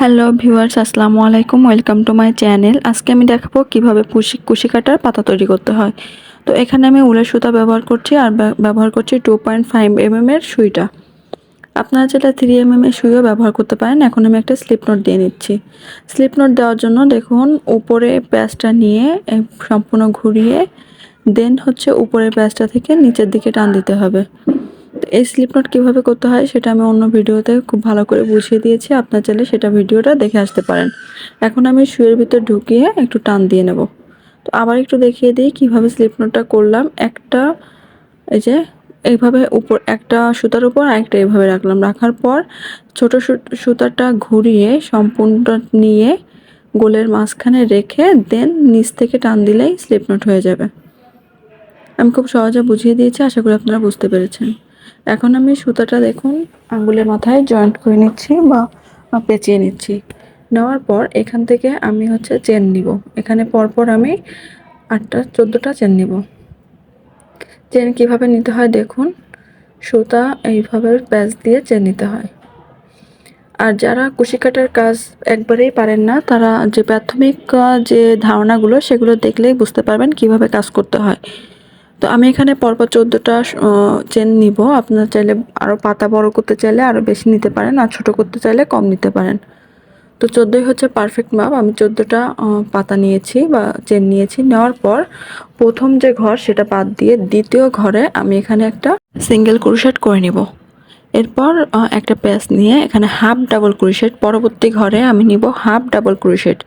Hello viewers, আসসালামু আলাইকুম, welcome to my channel. আজকে আমি দেখাবো কীভাবে কুশি কুশি কাটার পাতা তৈরি করতে হয়। তো এখানে আমি উলের সুতা ব্যবহার করছি আর ব্যা- ব্যবহার করছি টু পয়েন্ট ফাইভ এম এর সুইটা। আপনারা যেটা থ্রি এম এর সুইও ব্যবহার করতে পারেন। এখন আমি একটা স্লিপ নোট দিয়ে নিচ্ছি। স্লিপ নোট দেওয়ার জন্য দেখুন, উপরে প্যাচটা নিয়ে সম্পূর্ণ ঘুরিয়ে, দেন হচ্ছে উপরের প্যাচটা থেকে নিচের দিকে টান দিতে হবে। এই স্লিপ নোট কীভাবে করতে হয় সেটা আমি অন্য ভিডিওতে খুব ভালো করে বুঝিয়ে দিয়েছি। আপনার চাইলে সেটা ভিডিওটা দেখে আসতে পারেন। এখন আমি শুয়ের ভিতর ঢুকিয়ে একটু টান দিয়ে নেব। তো আবার একটু দেখিয়ে দিই কীভাবে স্লিপ নোটটা করলাম। একটা এই যে এইভাবে উপর, একটা সুতার উপর একটা এইভাবে রাখলাম। রাখার পর ছোট সুতাটা ঘুরিয়ে সম্পূর্ণটা নিয়ে গোলের মাঝখানে রেখে দেন নিচ থেকে টান দিলেই স্লিপ নোট হয়ে যাবে। আমি খুব সহজে বুঝিয়ে দিয়েছি। আশা করি আপনারা বুঝতে পেরেছেন। এখন আমি সুতাটা দেখুন, আঙ্গুলের মাথায় জয়েন্ট করে নিচ্ছি বা পেঁচিয়ে নিচ্ছি। নেওয়ার পর এখান থেকে আমি হচ্ছে চেন নিব। এখানে পরপর আমি আটটা, চোদ্দোটা চেন নিব। চেন কীভাবে নিতে হয় দেখুন, সুতা এইভাবে প্যাচ দিয়ে চেন নিতে হয়। আর যারা কুশি কাটার কাজ একবারেই পারেন না, তারা যে প্রাথমিক যে ধারণাগুলো, সেগুলো দেখলেই বুঝতে পারবেন কীভাবে কাজ করতে হয়। তো আমি এখানে পরপর চোদ্দোটা চেন নিব। আপনার চাইলে আরও পাতা বড় করতে চাইলে আরও বেশি নিতে পারেন, আর ছোটো করতে চাইলে কম নিতে পারেন। তো চোদ্দোই হচ্ছে পারফেক্ট মাপ আমি চোদ্দোটা পাতা নিয়েছি বা চেন নিয়েছি। নেওয়ার পর প্রথম যে ঘর সেটা বাদ দিয়ে দ্বিতীয় ঘরে আমি এখানে একটা সিঙ্গেল ক্রুশেট করে নিব। এরপর একটা প্যাচ নিয়ে এখানে হাফ ডাবল ক্রুশেট পরবর্তী ঘরে আমি নিব হাফ ডাবল ক্রুশেট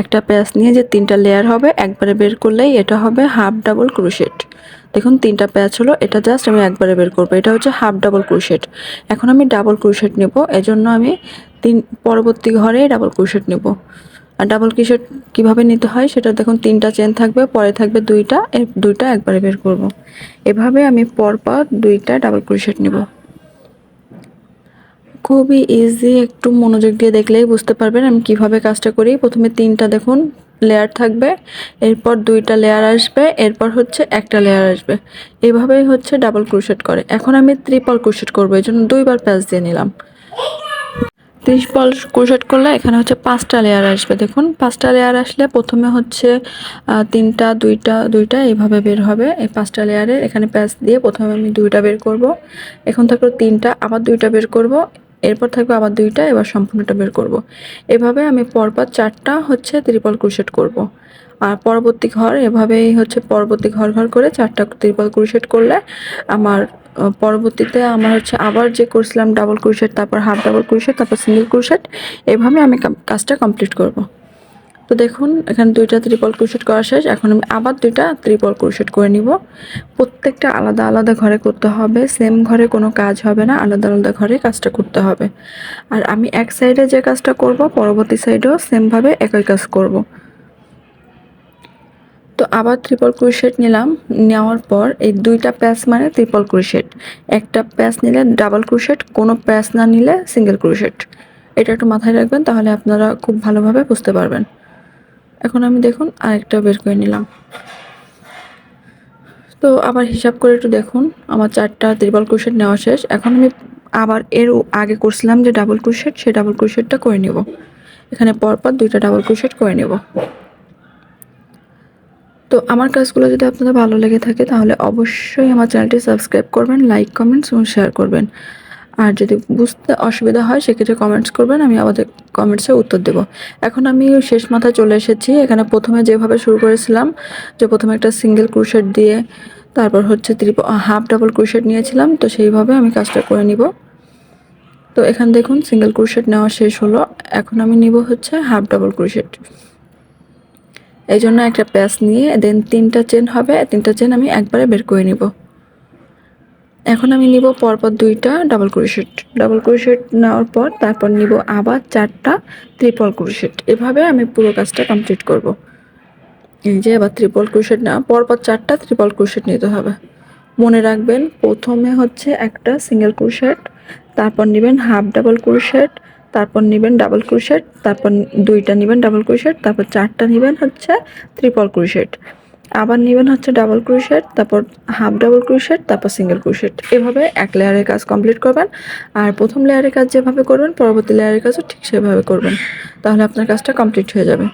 একটা প্যাচ নিয়ে যে তিনটা লেয়ার হবে, একবারে বের করলেই এটা হবে হাফ ডাবল ক্রুশেট দেখুন, তিনটা প্যাচ হলো, এটা জাস্ট আমি একবারে বের করব। এটা হচ্ছে হাফ ডাবল ক্রুশেট এখন আমি ডাবল ক্রুশেট নেব, এজন্য আমি তিন, পরবর্তী ঘরে ডাবল ক্রুশেট নেব। আর ডাবল ক্রুশেট কীভাবে নিতে হয়, সেটা দেখুন, তিনটা চেন থাকবে, পরে থাকবে দুইটা, এর দুইটা একবারে বের করব। এভাবে আমি পরপর দুইটা ডাবল ক্রুশেট নেব। খুবই ইজি একটু মনোযোগ দিয়ে দেখলেই বুঝতে পারবেন আমি কীভাবে কাজটা করি। প্রথমে তিনটা দেখুন লেয়ার থাকবে, এরপর দুইটা লেয়ার আসবে, এরপর হচ্ছে একটা লেয়ার আসবে। এভাবেই হচ্ছে ডাবল ক্রুশেট করে। এখন আমি ত্রিপল ক্রুশেট করব, এই জন্য দুইবার প্যাচ দিয়ে নিলাম। ত্রিপল ক্রুশেট করলে এখানে হচ্ছে পাঁচটা লেয়ার আসবে, দেখুন। পাঁচটা লেয়ার আসলে প্রথমে হচ্ছে তিনটা, দুইটা দুইটা এইভাবে বের হবে। এই পাঁচটা লেয়ারে এখানে প্যাচ দিয়ে প্রথমে আমি দুইটা বের করব। এখন থাকল তিনটা, আবার দুইটা বের করব। এরপর থাকবে আবার দুইটা, এবার সম্পূর্ণটা বের করব। এভাবে আমি পরপর চারটা হচ্ছে ত্রিপল ক্রুশেট করব। আর পরবর্তী ঘর, এভাবেই হচ্ছে পরবর্তী ঘর ঘর করে চারটা ত্রিপল ক্রুশেট করলে আমার পরবর্তীতে আমার হচ্ছে আবার যে করছিলাম ডাবল ক্রুশেট তারপর হাফ ডাবল ক্রুশেট তারপর সিঙ্গেল ক্রুশেট এভাবে আমি কাজটা কমপ্লিট করব। তো দেখুন, এখানে দুইটা ত্রিপল ক্রুশেট করা শেষ। এখন আমি আবার দুইটা ত্রিপল ক্রুশেট করে নিব। প্রত্যেকটা আলাদা আলাদা ঘরে করতে হবে। সেম ঘরে কোনো কাজ হবে না, আলাদা আলাদা ঘরে কাজটা করতে হবে। আর আমি এক সাইডে যে কাজটা করব, পরবর্তী সাইডেও সেমভাবে একই কাজ করব। তো আবার ত্রিপল ক্রুশেট নিলাম। নেওয়ার পর এই দুইটা প্যাচ মানে ত্রিপল ক্রুশেট। একটা প্যাচ নিলে ডাবল ক্রুশেট, কোনো প্যাচ না নিলে সিঙ্গেল ক্রুশেট। এটা একটু মাথায় রাখবেন, তাহলে আপনারা খুব ভালোভাবে বুঝতে পারবেন। এখন আমি দেখুন আরেকটা বের করে নিলাম। তো আবার হিসাব করে একটু দেখুন, আমার চারটা ত্রিপল ক্রুশেট নেওয়া শেষ। এখন আমি আবার এর আগে করছিলাম যে ডাবল ক্রুশেট, সেই ডাবল ক্রুশেটটা করে নেব। এখানে পরপর দুইটা ডাবল ক্রুশেট করে নেব। তো আমার কাজগুলো যদি আপনাদের ভালো লেগে থাকে, তাহলে অবশ্যই আমার চ্যানেলটি সাবস্ক্রাইব করবেন, লাইক, কমেন্টস এবং শেয়ার করবেন। আর যদি বুঝতে অসুবিধা হয়, সেক্ষেত্রে কমেন্টস করবেন, আমি আমাদের কমেন্টসে উত্তর দেব। এখন আমি শেষ মাথায় চলে এসেছি। এখানে প্রথমে যেভাবে শুরু করেছিলাম, যে প্রথমে একটা সিঙ্গেল ক্রুশেট দিয়ে, তারপর হচ্ছে ত্রিপ হাফ ডাবল ক্রুশেট নিয়েছিলাম, তো সেইভাবে আমি কাজটা করে নিব। তো এখান দেখুন সিঙ্গেল ক্রুশেট নেওয়া শেষ হলো। এখন আমি নিব হচ্ছে হাফ ডাবল ক্রুশেট এই জন্য একটা প্যাচ নিয়ে দেন তিনটা চেন হবে, তিনটা চেন আমি একবারে বের করে নিব। এখন আমি নিব পরপর দুইটা ডাবল ক্রোশেট ডাবল ক্রোশেট নেওয়ার পর তারপর নিব আবার চারটা ট্রিপল ক্রোশেট এভাবে আমি পুরো কাজটা কমপ্লিট করব। এই যে এবার ট্রিপল ক্রোশেট নেওয়া, পরপর চারটা ট্রিপল ক্রোশেট নিতে হবে। মনে রাখবেন, প্রথমে হচ্ছে একটা সিঙ্গেল ক্রোশেট তারপর নেবেন হাফ ডাবল ক্রোশেট তারপর নেবেন ডাবল ক্রোশেট তারপর দুইটা নেবেন ডাবল ক্রোশেট তারপর চারটা নেবেন হচ্ছে ট্রিপল ক্রোশেট আবার নেবেন হচ্ছে ডাবল ক্রুশেট তারপর হাফ ডাবল ক্রুশেট তারপর সিঙ্গেল ক্রুশেট এভাবে এক লেয়ারের কাজ কমপ্লিট করবেন। আর প্রথম লেয়ারের কাজ যেভাবে করবেন, পরবর্তী লেয়ারের কাজও ঠিক সেভাবে করবেন। তাহলে আপনার কাজটা কমপ্লিট হয়ে যাবে।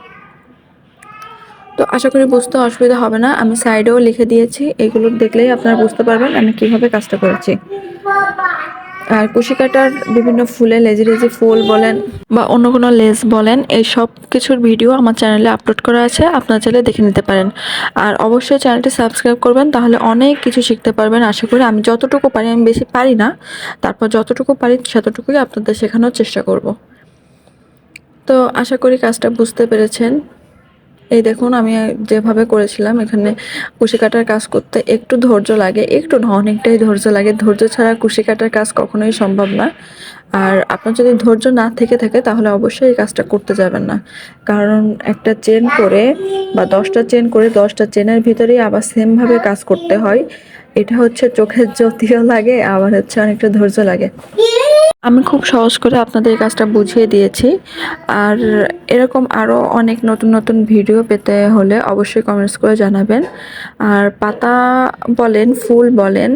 তো আশা করি বুঝতে অসুবিধা হবে না। আমি সাইডেও লিখে দিয়েছি। এগুলো দেখলেই আপনারা বুঝতে পারবেন আমি কীভাবে কাজটা করেছি। আর কুশি কাটার বিভিন্ন ফুলে লেজি লেজি ফুল বলেন বা অন্য কোনো লেস বলেন, এই সব কিছুর ভিডিও আমার চ্যানেলে আপলোড করা আছে, আপনার চাইলে দেখে নিতে পারেন। আর অবশ্যই চ্যানেলটি সাবস্ক্রাইব করবেন, তাহলে অনেক কিছু শিখতে পারবেন। আশা করি আমি যতটুকু পারি, আমি বেশি পারি না, তারপর যতটুকু পারি ততটুকুই আপনাদের শেখানোর চেষ্টা করব। তো আশা করি কাজটা বুঝতে পেরেছেন। এই দেখুন, আমি যেভাবে করেছিলাম, এখানে কুশি কাটার কাজ করতে একটু ধৈর্য লাগে, একটু না, অনেকটাই ধৈর্য লাগে। ধৈর্য ছাড়া কুশি কাটার কাজ কখনোই সম্ভব না। আর আপনার যদি ধৈর্য না থেকে থাকে, তাহলে অবশ্যই এই কাজটা করতে যাবেন না। কারণ একটা চেন করে বা দশটা চেন করে দশটা চেনের ভিতরেই আবার সেমভাবে কাজ করতে হয়। এটা হচ্ছে চোখের জ্যোতিও লাগে, আবার হচ্ছে অনেকটা ধৈর্য লাগে। আমি খুব সহজ করে আপনাদের কাজটা বুঝিয়ে দিয়েছি। আর এরকম আরও অনেক নতুন নতুন ভিডিও পেতে হলে অবশ্যই কমেন্টস করে জানাবেন। আর পাতা বলেন, ফুল বলেন,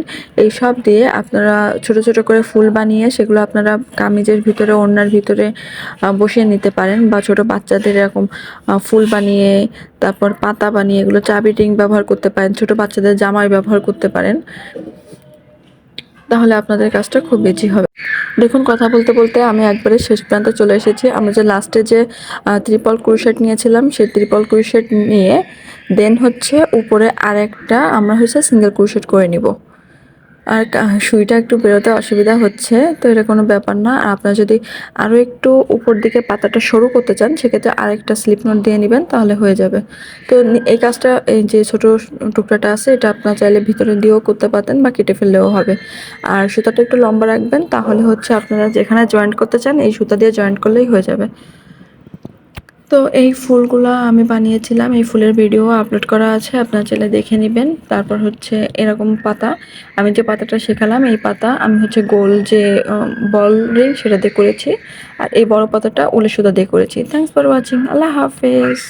এইসব দিয়ে আপনারা ছোট ছোট করে ফুল বানিয়ে সেগুলো আপনারা কামিজের ভিতরে, ওড়নার ভিতরে বসিয়ে নিতে পারেন বা ছোট বাচ্চাদের এরকম ফুল বানিয়ে, তারপর পাতা বানিয়ে এগুলো চাবি, টিং ব্যবহার করতে পারেন, ছোট বাচ্চাদের জামাই ব্যবহার করতে পারেন। তাহলে আপনাদের কাজটা খুব বেশি হবে। দেখুন, কথা বলতে বলতে আমি একবারে শেষ প্রান্তে চলে এসেছি। আমরা যে লাস্টে যে ত্রিপল ক্রুশেট নিয়েছিলাম, সেই ত্রিপল ক্রুশেট নিয়ে দেন হচ্ছে উপরে আরেকটা আমরা হচ্ছে সিঙ্গেল ক্রুশেট করে নিব। আর সুইটা একটু বেরোতে অসুবিধা হচ্ছে, তো এটা কোনো ব্যাপার না। আর আপনার যদি আরও একটু উপর দিকে পাতাটা সরু করতে চান, সেক্ষেত্রে আরেকটা স্লিপ নোট দিয়ে নেবেন, তাহলে হয়ে যাবে। তো এই কাজটা, এই যে ছোট টুকরাটা আছে, এটা আপনার চাইলে ভিতরে দিয়েও করতে পারতেন বা কেটে ফেললেও হবে। আর সুতাটা একটু লম্বা রাখবেন, তাহলে হচ্ছে আপনারা যেখানে জয়েন্ট করতে চান, এই সুতা দিয়ে জয়েন্ট করলেই হয়ে যাবে। তো এই ফুলগুলো আমি বানিয়েছিলাম, এই ফুলের ভিডিও আপলোড করা আছে, আপনার ছেলে দেখে নেবেন। তারপর হচ্ছে এরকম পাতা, আমি যে পাতাটা শেখালাম, এই পাতা আমি হচ্ছে গোল যে বল রিং, সেটা দিয়ে করেছি। আর এই বড় পাতাটা উলে সুদা দিয়ে করেছি। থ্যাংকস ফর ওয়াচিং আল্লাহ হাফেজ।